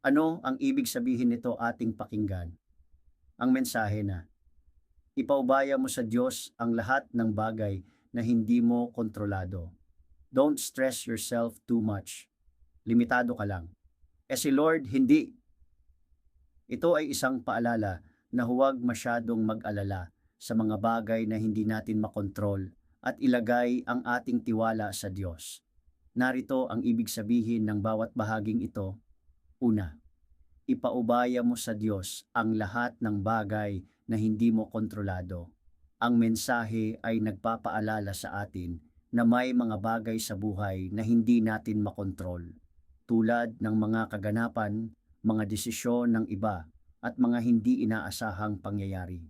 Ano ang ibig sabihin nito ating pakinggan? Ang mensahe na, Ipaubaya mo sa Diyos ang lahat ng bagay na hindi mo kontrolado. Don't stress yourself too much. Limitado ka lang. Eh si Lord, hindi. Ito ay isang paalala na huwag masyadong mag-alala sa mga bagay na hindi natin makontrol at ilagay ang ating tiwala sa Diyos. Narito ang ibig sabihin ng bawat bahaging ito. Una, ipaubaya mo sa Diyos ang lahat ng bagay na hindi mo kontrolado. Ang mensahe ay nagpapaalala sa atin na may mga bagay sa buhay na hindi natin makontrol, tulad ng mga kaganapan, mga desisyon ng iba, at mga hindi inaasahang pangyayari.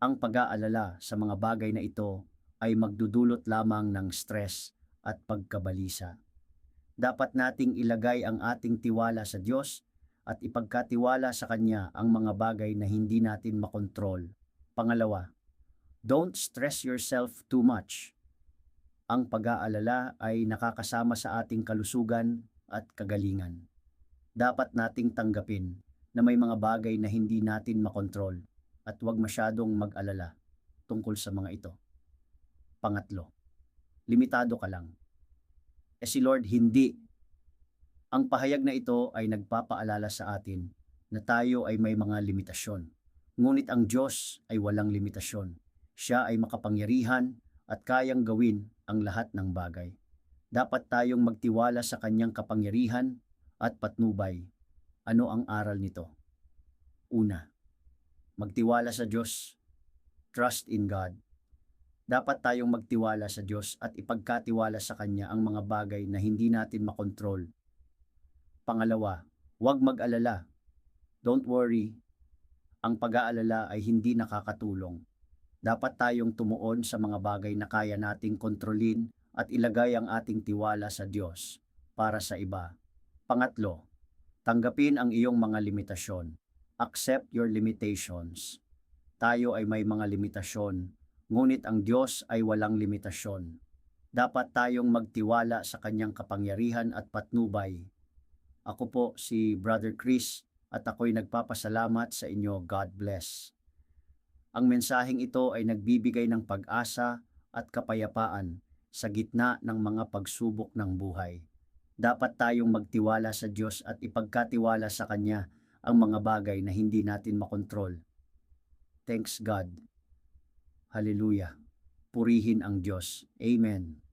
Ang pag-aalala sa mga bagay na ito ay magdudulot lamang ng stress at pagkabalisa. Dapat nating ilagay ang ating tiwala sa Diyos at ipagkatiwala sa Kanya ang mga bagay na hindi natin makontrol. Pangalawa, don't stress yourself too much. Ang pag-aalala ay nakakasama sa ating kalusugan at kagalingan. Dapat nating tanggapin na may mga bagay na hindi natin makontrol at huwag masyadong mag-alala tungkol sa mga ito. Pangatlo, limitado ka lang. Eh si Lord hindi. Ang pahayag na ito ay nagpapaalala sa atin na tayo ay may mga limitasyon. Ngunit ang Diyos ay walang limitasyon. Siya ay makapangyarihan at kayang gawin ang lahat ng bagay. Dapat tayong magtiwala sa kanyang kapangyarihan at patnubay. Ano ang aral nito? Una, magtiwala sa Diyos. Trust in God. Dapat tayong magtiwala sa Diyos at ipagkatiwala sa Kanya ang mga bagay na hindi natin makontrol. Pangalawa, huwag mag-alala. Don't worry. Ang pag-aalala ay hindi nakakatulong. Dapat tayong tumuon sa mga bagay na kaya nating kontrolin at ilagay ang ating tiwala sa Diyos para sa iba. Pangatlo, tanggapin ang iyong mga limitasyon. Accept your limitations. Tayo ay may mga limitasyon ngunit ang Diyos ay walang limitasyon. Dapat tayong magtiwala sa kanyang kapangyarihan at patnubay. Ako po si Brother Chris at ako'y nagpapasalamat sa inyo. God bless. Ang mensaheng ito ay nagbibigay ng pag-asa at kapayapaan sa gitna ng mga pagsubok ng buhay. Dapat tayong magtiwala sa Diyos at ipagkatiwala sa Kanya ang mga bagay na hindi natin makontrol. Thanks God. Hallelujah. Purihin ang Diyos. Amen.